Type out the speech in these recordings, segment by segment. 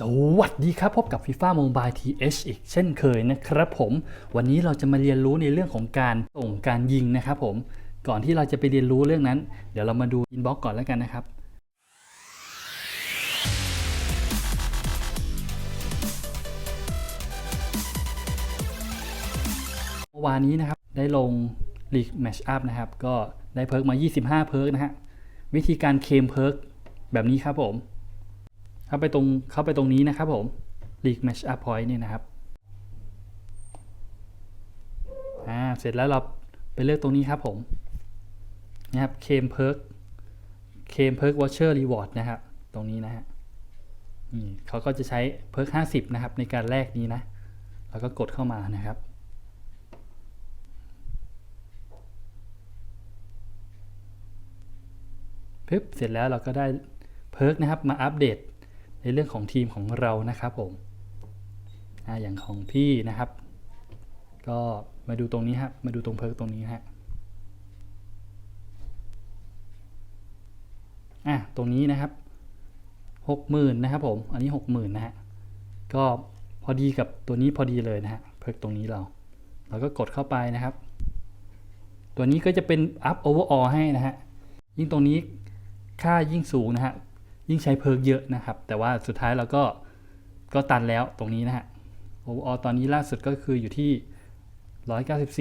สวัสดีครับ พบกับ FIFA Mobile TH อีกเช่นเคยนะครับผม วันนี้เราจะมาเรียนรู้ในเรื่องของการส่งการยิงนะครับผม ก่อนที่เราจะไปเรียนรู้เรื่องนั้น เดี๋ยวเรามาดูอินบ็อกก่อนแล้วกันนะครับเมื่อวานนี้นะครับ ได้ลง League Match Up นะครับ ก็ได้เพิร์กมา 25 เพิร์กนะฮะ วิธีการเคมเพิร์กแบบนี้ครับผม เข้าไปตรงเข้าไปตรงนี้นะครับผม League Match Up Point นี่นะครับอ่าเสร็จแล้วเราไปเลือกตรงนี้ครับผมนะครับเคมเพิร์กเคมเพิร์กวอชเชอร์รีวอร์ดนะครับ ตรงนี้นะฮะนี่เขาก็จะใช้เพิร์ก50นะครับ ในการแลกนี้นะ แล้วก็กดเข้ามานะครับปึ๊บเสร็จแล้วเราก็ได้เพิร์กนะครับมาอัปเดต ในเรื่องของทีมของเรานะครับผมออย่างของพี่นะครับ ก็มาดูตรงนี้ครับมาดูตรงเพิร์กตรงนี้ฮะอะตรงนี้นะครับหกหมื่นนะครับผมอันนี้หกหมื่นนะฮะก็พอดีกับตัวนี้พอดีเลยนะฮะเพิร์กตรงนี้เราเราก็กดเข้าไปนะครับ ตัวนี้ก็จะเป็นอัพโอเวอร์ออให้นะฮะยิ่งตรงนี้ค่ายิ่งสูงนะฮะ ยิ่งใช้เพิร์กเยอะนะครับ แต่ว่าสุดท้ายเราก็ก็ตันแล้วตรงนี้นะฮะโออตอนนี้ล่าสุดก็คืออยู่ที่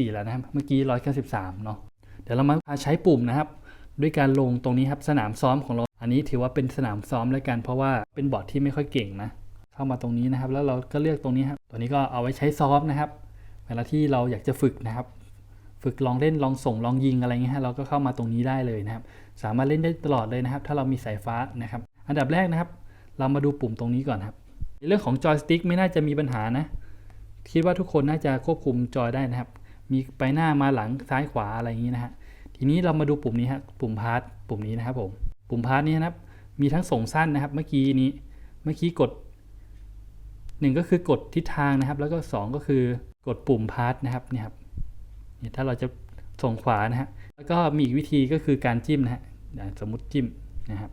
194 แล้วนะครับ เมื่อกี้ 193 เนาะเดี๋ยวเรามาใช้ปุ่มนะครับ ด้วยการลงตรงนี้ครับสนามซ้อมของเรา อันนี้ถือว่าเป็นสนามซ้อมแล้วกัน เพราะว่าเป็นบอร์ดที่ไม่ค่อยเก่งนะ เข้ามาตรงนี้นะครับ แล้วเราก็เลือกตรงนี้ครับ ตัวนี้ก็เอาไว้ใช้ซ้อมนะครับ เวลาที่เราอยากจะฝึกนะครับ ฝึกลองเล่นลองส่งลองยิงอะไรเงี้ยฮะเราก็เข้ามาตรงนี้ได้เลยนะครับ สามารถเล่นได้ตลอดเลยนะครับ ถ้าเรามีสายฟ้านะครับ อันดับแรกนะครับ เรามาดูปุ่มตรงนี้ก่อนครับ ในเรื่องของจอยสติ๊กไม่น่าจะมีปัญหานะ คิดว่าทุกคนน่าจะควบคุมจอยได้นะครับ มีไปหน้ามาหลังซ้ายขวาอะไรอย่างนี้นะฮะ ทีนี้เรามาดูปุ่มนี้ฮะ ปุ่มพาร์ทปุ่มนี้นะครับผม ปุ่มพาร์ทนี้นะครับ มีทั้งส่งสั้นนะครับ เมื่อกี้นี้ เมื่อกี้กดหนึ่งก็คือกดทิศทางนะครับ แล้วก็สองก็คือกดปุ่มพาร์ทนะครับเนี่ยครับ เนี่ยถ้าเราจะส่งขวานะฮะ แล้วก็มีอีกวิธีก็คือการจิ้มนะฮะ สมมติจิ้มนะครับ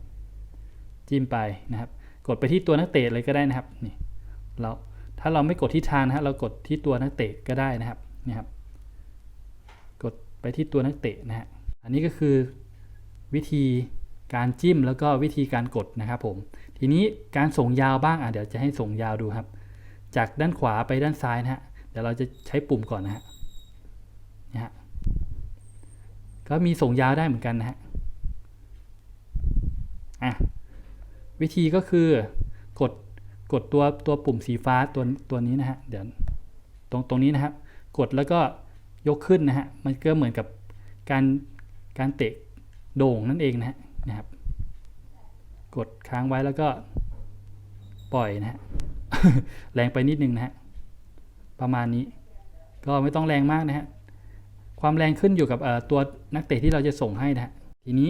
จิ้มไปนะครับ กดไปที่ตัวนักเตะเลยก็ได้นะครับนี่เราถ้าเราไม่กดที่ทางนะฮะเรากดที่ตัวนักเตะก็ได้นะครับนี่ครับ กดไปที่ตัวนักเตะนะฮะอันนี้ก็คือวิธีการจิ้มแล้วก็วิธีการกดนะครับผมทีนี้การส่งยาวบ้างอะเดี๋ยวจะให้ส่งยาวดูครับ จากด้านขวาไปด้านซ้ายนะฮะเดี๋ยวเราจะใช้ปุ่มก่อนนะฮะนะฮะก็มีส่งยาวได้เหมือนกันนะฮะอะ วิธีก็คือกดกดตัวตัวปุ่มสีฟ้าตัวตัวนี้นะฮะเดี๋ยวตรงตรงนี้นะครับ กดแล้วก็ยกขึ้นนะฮะมันก็เหมือนกับการการเตะโด่งนั่นเองนะฮะนะครับ กดค้างไว้แล้วก็ปล่อยนะฮะแรงไปนิดนึงนะฮะประมาณนี้ ก็ไม่ต้องแรงมากนะฮะความแรงขึ้นอยู่กับเอ่อตัวนักเตะที่เราจะส่งให้นะฮะทีนี้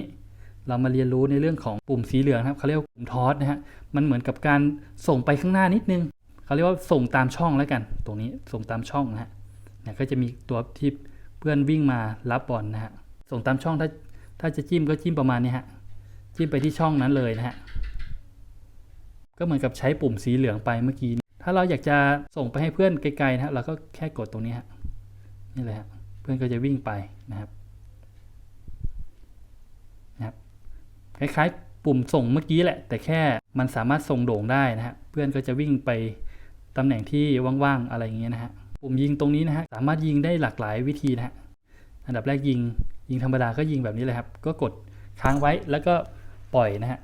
เรามาเรียนรู้ในเรื่องของปุ่มสีเหลืองครับเขาเรียกว่าปุ่มทอสนะฮะมันเหมือนกับการส่งไปข้างหน้านิดนึงเขาเรียกว่าส่งตามช่องแล้วกัน ตรงนี้ส่งตามช่องนะฮะเนี่ยก็จะมีตัวที่เพื่อนวิ่งมารับบอลนะฮะส่งตามช่องถ้าถ้าจะจิ้มก็จิ้มประมาณนี้ฮะจิ้มไปที่ช่องนั้นเลยนะฮะก็เหมือนกับใช้ปุ่มสีเหลืองไปเมื่อกี้ ถ้าเราอยากจะส่งไปให้เพื่อนไกลๆนะฮะเราก็แค่กดตรงนี้ฮะนี่เลยฮะเพื่อนก็จะวิ่งไปนะครับนะครับ คล้ายๆ ปุ่มส่งเมื่อกี้แหละ แต่แค่มันสามารถส่งโด่งได้นะฮะเพื่อนก็จะวิ่งไปตำแหน่งที่ว่างๆอะไรอย่างเงี้ยนะฮะปุ่มยิงตรงนี้นะฮะสามารถยิงได้หลากหลายวิธีนะฮะอันดับแรกยิงยิงธรรมดาก็ยิงแบบนี้เลยครับ ก็กดค้างไว้แล้วก็ปล่อยนะฮะ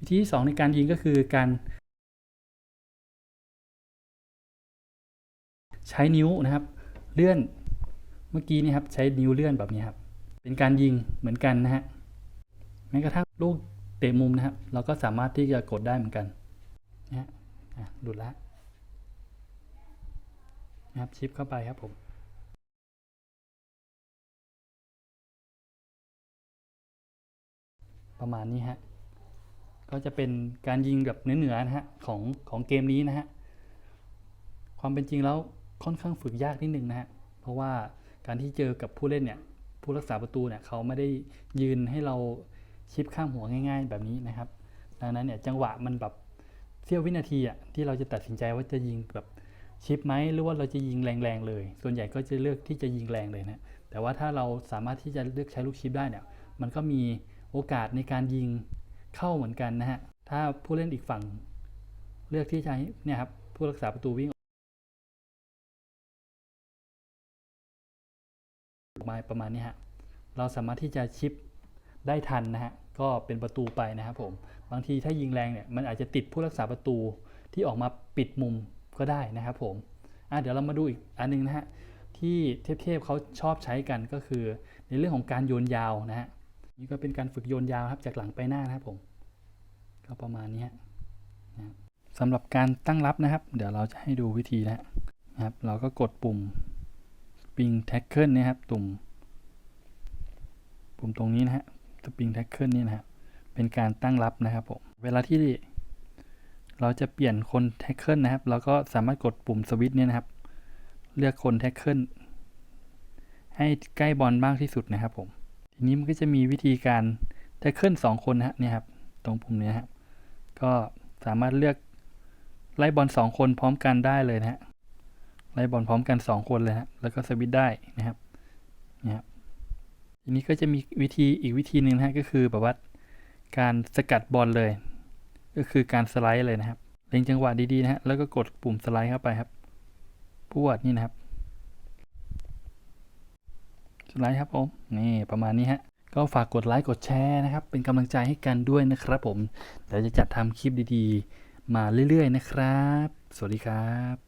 วิธีที่สองในการยิงก็คือการใช้นิ้วนะครับ เลื่อนเมื่อกี้นี่ครับใช้นิ้วเลื่อนแบบนี้ครับ เป็นการยิงเหมือนกันนะฮะ แม้กระทั่งลูกเตะมุมนะครับ เราก็สามารถที่จะกดได้เหมือนกันนะฮะหลุดล้วนะครับชิปเข้าไปครับผมประมาณนี้ฮะ ก็จะเป็นการยิงแบบเหนือๆนะฮะของของเกมนี้นะฮะ ความเป็นจริงแล้วค่อนข้างฝึกยากนิดนึงนะฮะ เพราะว่าการที่เจอกับผู้เล่นเนี่ย ผู้รักษาประตูเนี่ยเขาไม่ได้ยืนให้เรา ชิปข้ามหัวง่าย ๆ แบบนี้นะครับ ดังนั้นเนี่ยจังหวะมันแบบเสี้ยววินาทีอะที่เราจะตัดสินใจว่าจะยิงแบบชิปไหมหรือว่าเราจะยิงแรงๆเลย ส่วนใหญ่ก็จะเลือกที่จะยิงแรงเลยนะแต่ว่าถ้าเราสามารถที่จะเลือกใช้ลูกชิปได้เนี่ยมันก็มีโอกาสในการยิงเข้าเหมือนกันนะฮะถ้าผู้เล่นอีกฝั่งเลือกที่จะให้เนี่ยครับผู้รักษาประตูวิ่งออกมาประมาณนี้ฮะเราสามารถที่จะชิป ได้ทันนะฮะก็เป็นประตูไปนะครับผมบางทีถ้ายิงแรงเนี่ยมันอาจจะติดผู้รักษาประตูที่ออกมาปิดมุมก็ได้นะครับผมอะเดี๋ยวเรามาดูอีกอันหนึงนะฮะที่เทพๆเขาชอบใช้กันก็คือ ในเรื่องของการโยนยาวนะฮะนี่ก็เป็นการฝึกโยนยาวครับจากหลังไปหน้านะครับผม ก็ประมาณนี้นะครับสำหรับการตั้งรับนะครับ เดี๋ยวเราจะให้ดูวิธีนะนะครับ เราก็กดปุ่ม Spring Tackle นี่ยครับตุ่มปุ่มตรงนี้นะฮะ Spring Tackle นี่นะครับเป็นการตั้งรับนะครับผมเวลาที่เราจะเปลี่ยนคน Tackle นะครับเราก็สามารถกดปุ่มสวิตช์เนี่ยนะครับ เลือกคน Tackle ให้ใกล้บอลมากที่สุดนะครับผมทีนี้มันก็จะมีวิธีการ Tackle สองคนนะฮะเนี่ยครับตรงปุ่มนี้ครับก็สามารถเลือกไล่บอลสองคนพร้อมกันได้เลยนะฮะไล่บอลพร้อมกันสองคนเลยฮะแล้วก็สวิตช์ได้นะครับเนี่ยครับ ทีนี้ก็จะมีวิธีอีกวิธีหนึ่งนะฮะก็คือแบบว่าการสกัดบอลเลย ก็คือการสไลด์เลยนะครับเล็งจังหวะดีๆนะฮะแล้วก็กดปุ่มสไลด์เข้าไปครับพวดนี่นะครับ สไลด์ครับผมนี่ประมาณนี้ฮะก็ฝากกดไลค์กดแชร์นะครับ เป็นกำลังใจให้กันด้วยนะครับผมเดี๋ยวจะจัดทำคลิปดีๆ มาเรื่อยๆนะครับ สวัสดีครับ